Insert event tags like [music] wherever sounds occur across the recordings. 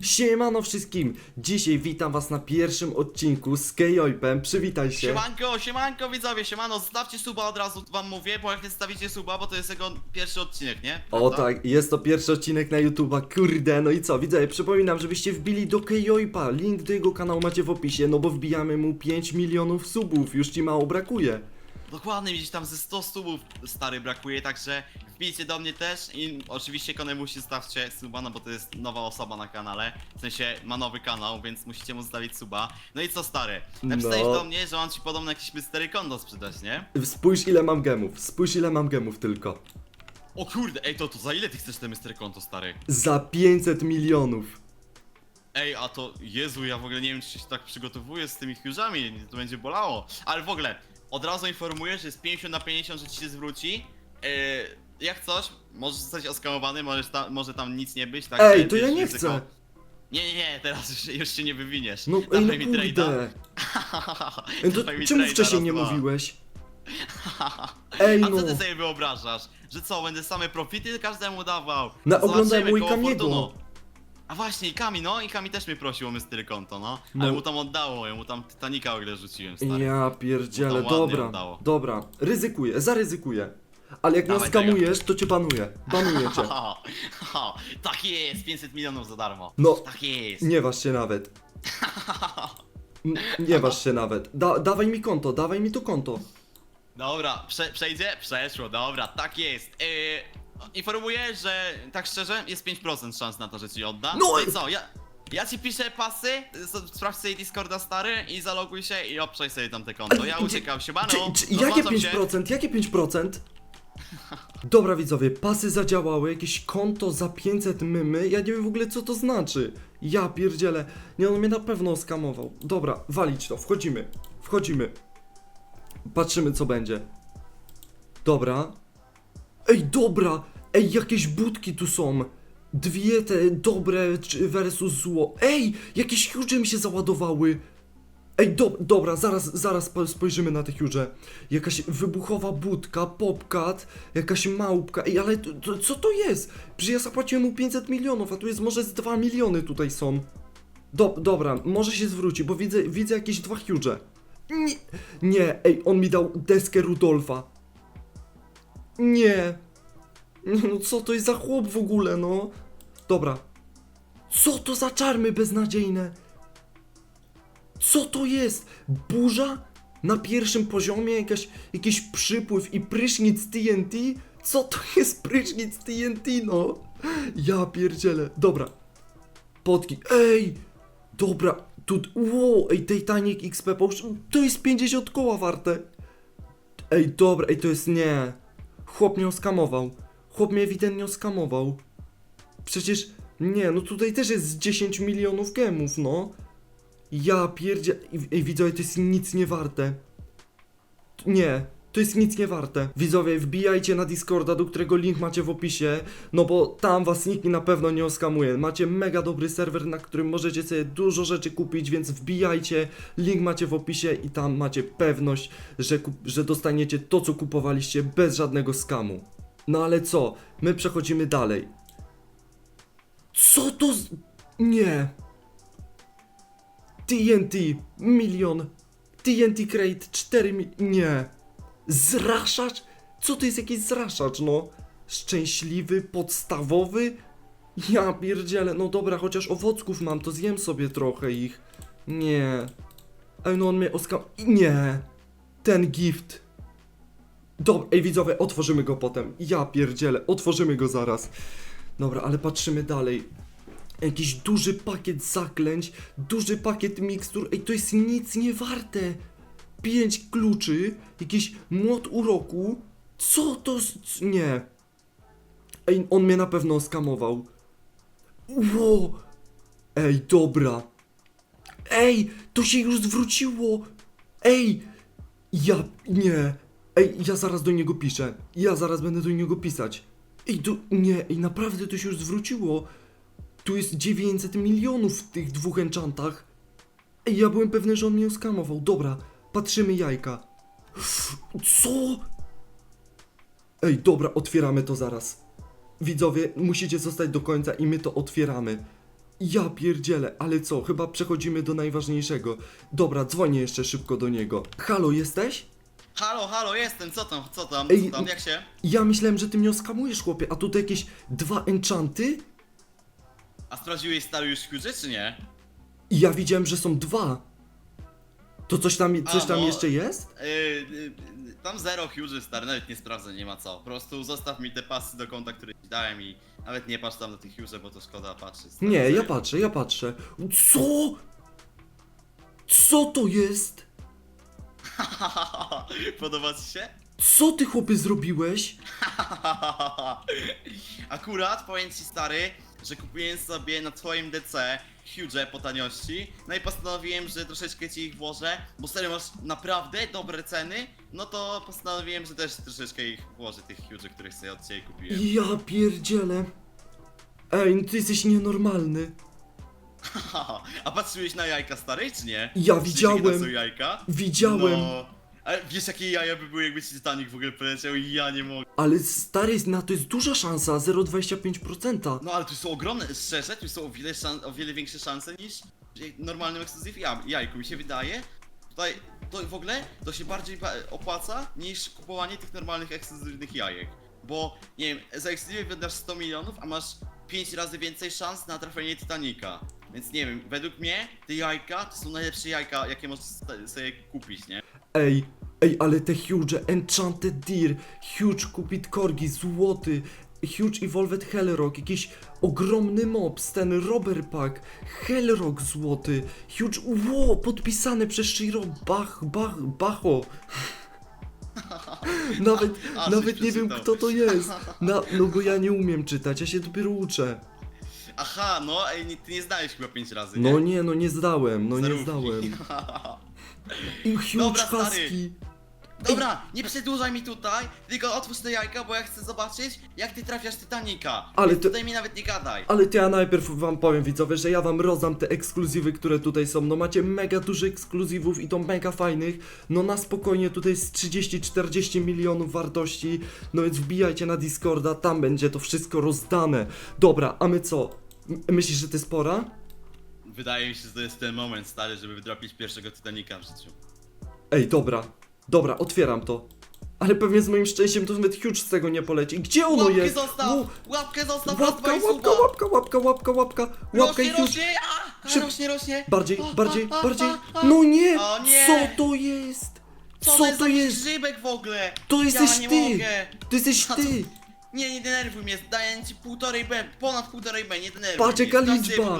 Siemano wszystkim! Dzisiaj witam was na pierwszym odcinku z Kejojpem. Przywitaj się. Siemanko, siemanko widzowie, siemano, zostawcie suba od razu wam mówię, bo jak nie stawicie suba, bo to jest jego pierwszy odcinek, nie? O tak, jest to pierwszy odcinek na YouTube'a, kurde, no i co, widzowie, przypominam, żebyście wbili do Kejojpa, link do jego kanału macie w opisie, no bo wbijamy mu 5 milionów subów, już ci mało brakuje. Dokładnie, widzisz, tam ze 100 subów stary brakuje, także wbijcie do mnie też i oczywiście konemu się stawcie suba, no bo to jest nowa osoba na kanale, w sensie ma nowy kanał, więc musicie mu stawić suba. No i co stary, napisałeś No. do mnie, że mam ci podobno jakiś mystery konto sprzedać, nie? Spójrz ile mam gemów, spójrz ile mam gemów tylko. O kurde, ej to, to za ile ty chcesz te mystery konto stary? Za 500 milionów. Ej, a to, Jezu, ja w ogóle nie wiem, czy się tak przygotowuję z tymi huge'ami, to będzie bolało. Ale w ogóle, od razu informuję, że jest 50 na 50, że ci się zwróci. Yy, jak coś, możesz zostać oskamowany, możesz może tam nic nie być, tak? Ej, to ja nie chcę. Nie, nie, nie, teraz już, już się nie wywiniesz. No, ej, no kurde. [laughs] Ej, to czemu wcześniej raz, nie mówiłeś? [laughs] Ej, A no. co ty sobie wyobrażasz? Że co, będę same profity każdemu dawał? Na oglądaj mój Kamiego. A właśnie, i Kami, no i Kami też mnie prosił o mystery konto, no. Ale No. mu tam oddało, ja mu tam Titanica o ile rzuciłem, stary. Ja pierdzielę, ładnie dobra, oddało. dobra, ryzykuję, zaryzykuję. Ale jak Dawaj skamujesz, to cię banuję, banuję cię. [laughs] Ha, ha, tak jest, 500 milionów za darmo. No, Tak jest. nie waż się nawet. N- Nie [laughs] waż się nawet. Da, dawaj mi konto, dawaj mi to konto. Dobra, prze, przejdzie? Przeszło, dobra, tak jest. Yy, informuję, że tak szczerze jest 5% szans na to, że ci odda. No No i- i co, ja, ja ci piszę pasy, z- sprawdź sobie Discorda stary i zaloguj się i obczaj sobie tam te konto. Ja uciekam się, bano. Czy, jakie rozłączam się. 5%? Jakie 5%? Dobra widzowie, pasy zadziałały, jakieś konto za 500 mymy, ja nie wiem w ogóle co to znaczy. Ja pierdzielę, nie on mnie na pewno skamował. Dobra, walić to, wchodzimy, wchodzimy. Patrzymy co będzie. Dobra. Ej, dobra, ej, jakieś budki tu są. Dwie te dobre versus zło. Ej, jakieś huge mi się załadowały. Ej, do, dobra, zaraz, zaraz po- spojrzymy na te huge. Jakaś wybuchowa budka, popcat, jakaś małpka. Ej, ale to, to, co to jest? Przecież ja zapłaciłem mu 500 milionów, a tu jest może z 2 miliony tutaj są. Do, dobra, może się zwróci, bo widzę, widzę jakieś dwa huge. Nie, nie, ej, on mi dał deskę Rudolfa. Nie. No co to jest za chłop w ogóle, no? Dobra. Co to za czarmy beznadziejne? Co to jest? Burza? Na pierwszym poziomie jakaś, jakiś przypływ i prysznic TNT? Co to jest prysznic TNT, no? Ja pierdzielę. Dobra. Potki. Ej! Dobra, tu... Wow, ej, Titanic XP. To jest 50 koła warte. Ej, dobra, ej, to jest nie. Chłop mnie oskamował. Chłop mnie ewidentnie oskamował. Przecież... Nie, no tutaj też jest z 10 milionów gemów, no. Ja pierdzie... Ej, widzowie, to jest nic nie warte. Nie, to jest nic nie warte. Widzowie, wbijajcie na Discorda, do którego link macie w opisie, no bo tam was nikt na pewno nie oskamuje. Macie mega dobry serwer, na którym możecie sobie dużo rzeczy kupić, więc wbijajcie, link macie w opisie i tam macie pewność, że, że dostaniecie to, co kupowaliście bez żadnego skamu. No ale co? My przechodzimy dalej. Co to z... Nie. TNT, milion. TNT Crate, 4 mi... Nie. Zraszacz? Co to jest jakiś zraszacz, no? Szczęśliwy, podstawowy? Ja pierdzielę, no dobra, chociaż owocków mam, to zjem sobie trochę ich. Nie. Ej, no on mnie oskam... Nie. Ten gift. Dobra, ej widzowie, otworzymy go potem. Ja pierdzielę, otworzymy go zaraz. Dobra, ale patrzymy dalej. Jakiś duży pakiet zaklęć, duży pakiet mikstur. Ej, to jest nic nie warte. Pięć kluczy, jakiś młot uroku. Co to? z- Nie. Ej, on mnie na pewno oskamował. Ło! Ej, dobra. Ej, to się już zwróciło. Ej, ja nie. Ej, ja zaraz do niego piszę. Ja zaraz będę do niego pisać. Ej, to nie, ej, naprawdę to się już zwróciło. Tu jest 900 milionów w tych dwóch enchantach. Ej, ja byłem pewny, że on mnie oskamował. Dobra, patrzymy jajka. Co? Ej, dobra, otwieramy to zaraz. Widzowie, musicie zostać do końca i my to otwieramy. Ja pierdzielę, ale co, chyba przechodzimy do najważniejszego. Dobra, dzwonię jeszcze szybko do niego. Halo, jesteś? Halo, halo, jestem, co tam, co tam, Ej, co tam, jak się? Ja myślałem, że ty mnie oskamujesz, chłopie, a tutaj jakieś dwa enchanty? A sprawdziłeś stary już huge, czy nie? Ja widziałem, że są dwa. To coś tam, coś A, tam jeszcze jest? Yy, yy, tam zero huge, stary, nawet nie sprawdzę, nie ma co. Po prostu zostaw mi te pasy do konta, które ci dałem i nawet nie patrz tam na tych huge, bo to szkoda patrzeć. stary, Nie, ja serio. patrzę, ja patrzę. Co? Co to jest? [laughs] Podoba ci się? Co ty, chłopie, zrobiłeś? [laughs] Akurat powiem ci stary, że kupiłem sobie na twoim DC huge po taniości, no i postanowiłem, że troszeczkę ci ich włożę, bo serio masz naprawdę dobre ceny, no to postanowiłem, że też troszeczkę ich włożę, tych huge, których sobie od ciebie kupiłem. Ja pierdzielę. Ej, no ty jesteś nienormalny. [laughs] A patrzyłeś na jajka stary, czy nie? Ja widziałem. jakie to są jajka? Widziałem. No. Ale wiesz jakie jaja by były, jakby ci Titanic w ogóle poleciał i ja nie mogę. Ale stary, na to jest duża szansa, 0,25%. No ale tu są ogromne, szczerze, tu są o wiele, szan- o wiele większe szanse niż normalnym ekskluzyw ja- jajku. Mi się wydaje, tutaj to w ogóle to się bardziej opłaca niż kupowanie tych normalnych ekskluzywnych jajek. Bo nie wiem, za ekskluzyw wydasz 100 milionów, a masz 5 razy więcej szans na trafienie Titanica. Więc nie wiem, według mnie te jajka to są najlepsze jajka, jakie możesz sta- sobie kupić, nie? Ej, ej, ale te huge, Enchanted Deer, huge Cupid Corgi, złoty, huge Evolved Hellrock, jakiś ogromny mops, ten Robber Pack, Hellrock złoty, huge, ło, podpisany przez Shiro Bach, Bach, Bacho. [laughs] Nawet, A, nawet nie wiem kto to jest. Na, no bo ja nie umiem czytać, ja się dopiero uczę. Aha, no, ej, nie- ty nie zdałeś chyba 5 razy, nie? No nie, no nie zdałem, no nie zdałem. [laughs] I huge Dobra, stary. husky. Dobra, nie przedłużaj mi tutaj, tylko otwórz te jajka, bo ja chcę zobaczyć, jak ty trafiasz Titanica. Ale Więc to- tutaj mi nawet nie gadaj. Ale to ja najpierw wam powiem widzowie, że ja wam rozdam te ekskluzywy, które tutaj są. No macie mega dużo ekskluzywów i to mega fajnych. No na spokojnie tutaj jest 30-40 milionów wartości. No więc wbijajcie na Discorda, tam będzie to wszystko rozdane. Dobra, a my co? M- myślisz, że to jest pora? Wydaje mi się, że to jest ten moment, stary, żeby wydropić pierwszego Titanica w życiu. Ej, dobra. Dobra, otwieram to. Ale pewnie z moim szczęściem to nawet huge z tego nie poleci. Gdzie ono Łapkę jest? zostaw! Ło- Łapkę zostaw! Łapka, rozwal łapka, suba. łapka, łapka, łapka, łapka, łapka i Rośnie, huge. rośnie! A, Szyb- rośnie, rośnie! Bardziej, A, bardziej, a, a, bardziej. a, a. No nie! O nie! Co to jest? Co, Co jest to jest? grzybek w ogóle? To jesteś ja nie ty! Mogę. To jesteś A co- ty! Nie, nie denerwuj mnie, daję ci półtorej B, ponad półtorej B, nie denerwuj Patrz, mnie. jaka sobie liczba.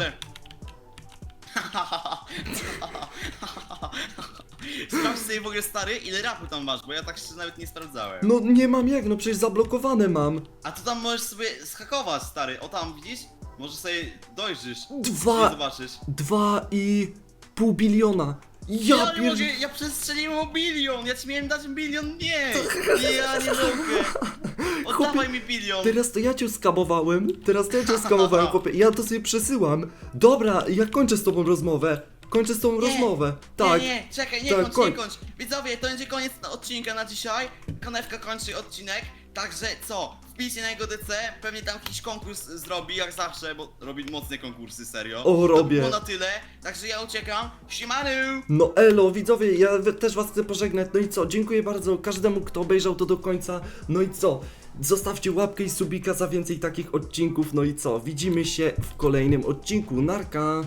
Sprawdź sobie w ogóle stary, ile rapu tam masz, bo ja tak szczerze nawet nie sprawdzałem. No nie mam jak, no przecież zablokowane mam. A tu tam możesz sobie schakować, stary. O tam widzisz? Możesz sobie dojrzysz. Dwa- Nie zobaczysz. Dwa i pół biliona. Ja Ja nie mogę, ja przestrzeliłem o bilion, ja ci miałem dać bilion, nie! Ja nie mogę! [laughs] Oddawaj mi bilion! Teraz to ja cię skabowałem, teraz to ja cię skabowałem, [laughs] chłopie. Ja to sobie przesyłam. Dobra, ja kończę z tobą rozmowę. Kończę z tobą Nie, rozmowę. Tak. Nie, nie, czekaj, nie Tak, kończ, kończ. nie kończ. Widzowie, to będzie koniec odcinka na dzisiaj. Konewka kończy odcinek. Także co? Wbijcie na jego DC, pewnie tam jakiś konkurs zrobi, jak zawsze, bo robi mocne konkursy, serio. O, robię. To było na tyle, także ja uciekam. Siemanu! No elo, widzowie, ja we- też was chcę pożegnać. No i co? Dziękuję bardzo każdemu, kto obejrzał to do końca. No i co? Zostawcie łapkę i subika za więcej takich odcinków. No i co? Widzimy się w kolejnym odcinku. Narka!